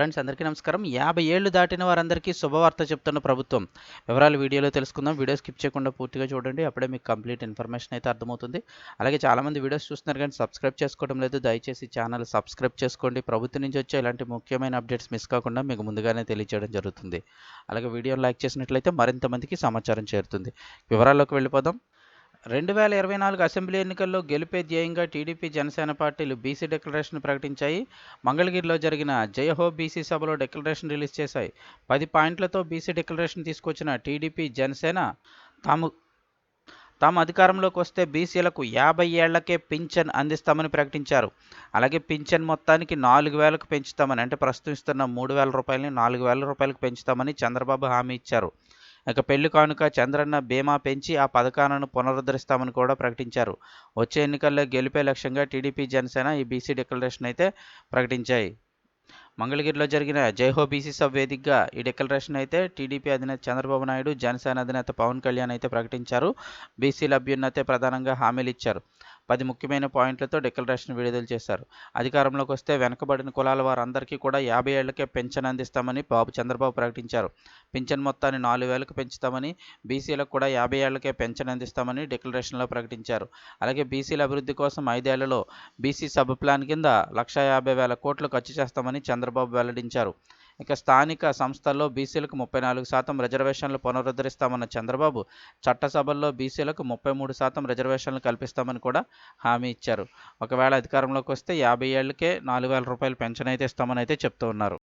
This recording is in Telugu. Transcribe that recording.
ఫ్రెండ్స్ అందరికీ నమస్కారం. యాభై ఏళ్ళు దాటిన వారందరికీ శుభవార్త చెప్తున్న ప్రభుత్వం. వివరాలు వీడియోలో తెలుసుకుందాం. వీడియో స్కిప్ చేయకుండా పూర్తిగా చూడండి. అప్పుడే మీకు కంప్లీట్ ఇన్ఫర్మేషన్ అయితే అర్థమవుతుంది. అలాగే చాలామంది వీడియోస్ చూస్తున్నారు కానీ సబ్స్క్రైబ్ చేసుకోవడం లేదు. దయచేసి ఛానల్ సబ్స్క్రైబ్ చేసుకోండి. ప్రభుత్వం నుంచి వచ్చే ఇలాంటి ముఖ్యమైన అప్డేట్స్ మిస్ కాకుండా మీకు ముందుగానే తెలియజేయడం జరుగుతుంది. అలాగే వీడియోని లైక్ చేసినట్లయితే మరింత మందికి సమాచారం చేరుతుంది. వివరాల్లోకి వెళ్ళిపోదాం. రెండు వేల ఇరవై నాలుగు అసెంబ్లీ ఎన్నికల్లో గెలిపే ధ్యేయంగా టీడీపీ జనసేన పార్టీలు బీసీ డిక్లరేషన్ ప్రకటించాయి. మంగళగిరిలో జరిగిన జయహో బీసీ సభలో డిక్లరేషన్ రిలీజ్ చేశాయి. పది పాయింట్లతో బీసీ డిక్లరేషన్ తీసుకొచ్చిన టీడీపీ జనసేన తాము తాము అధికారంలోకి వస్తే బీసీలకు యాభై ఏళ్ళకే పింఛన్ అందిస్తామని ప్రకటించారు. అలాగే పింఛన్ మొత్తానికి నాలుగు వేలకు పెంచుతామని అంటే ప్రస్తుతం ఇస్తున్న మూడు వేల రూపాయలని నాలుగు వేల రూపాయలకు పెంచుతామని చంద్రబాబు హామీ ఇచ్చారు. ఇక పెళ్ళి కానుక చంద్రన్న బీమా పెంచి ఆ పథకాలను పునరుద్ధరిస్తామని కూడా ప్రకటించారు. వచ్చే ఎన్నికల్లో గెలిపే లక్ష్యంగా టీడీపీ జనసేన ఈ బీసీ డిక్లరేషన్ అయితే ప్రకటించాయి. మంగళగిరిలో జరిగిన జైహో బీసీ సబ్ వేదికగా ఈ డిక్లరేషన్ అయితే టీడీపీ అధినేత చంద్రబాబు నాయుడు జనసేన అధినేత పవన్ కళ్యాణ్ అయితే ప్రకటించారు. బీసీల అభ్యున్నతే ప్రధానంగా హామీలు ఇచ్చారు. పది ముఖ్యమైన పాయింట్లతో డిక్లరేషన్ విడుదల చేశారు. అధికారంలోకి వస్తే వెనుకబడిన కులాల వారందరికీ కూడా యాభై ఏళ్ళకే పెన్షన్ అందిస్తామని బాబు చంద్రబాబు ప్రకటించారు. పింఛన్ మొత్తాన్ని నాలుగు వేలకు పెంచుతామని బీసీలకు కూడా యాభై ఏళ్ళకే పెన్షన్ అందిస్తామని డిక్లరేషన్లో ప్రకటించారు. అలాగే బీసీల అభివృద్ధి కోసం ఐదేళ్ళలో బీసీ సబ్ ప్లాన్ కింద లక్ష యాభై వేల కోట్లు ఖర్చు చేస్తామని చంద్రబాబు వెల్లడించారు. ఇక స్థానిక సంస్థల్లో బీసీలకు ముప్పై నాలుగు శాతం రిజర్వేషన్లు పునరుద్ధరిస్తామన్న చంద్రబాబు చట్టసభల్లో బీసీలకు ముప్పై మూడు శాతం రిజర్వేషన్లు కల్పిస్తామని కూడా హామీ ఇచ్చారు. ఒకవేళ అధికారంలోకి వస్తే యాభై ఏళ్ళకే నాలుగు వేల రూపాయలు పెన్షన్ అయితే ఇస్తామని అయితే చెప్తూ ఉన్నారు.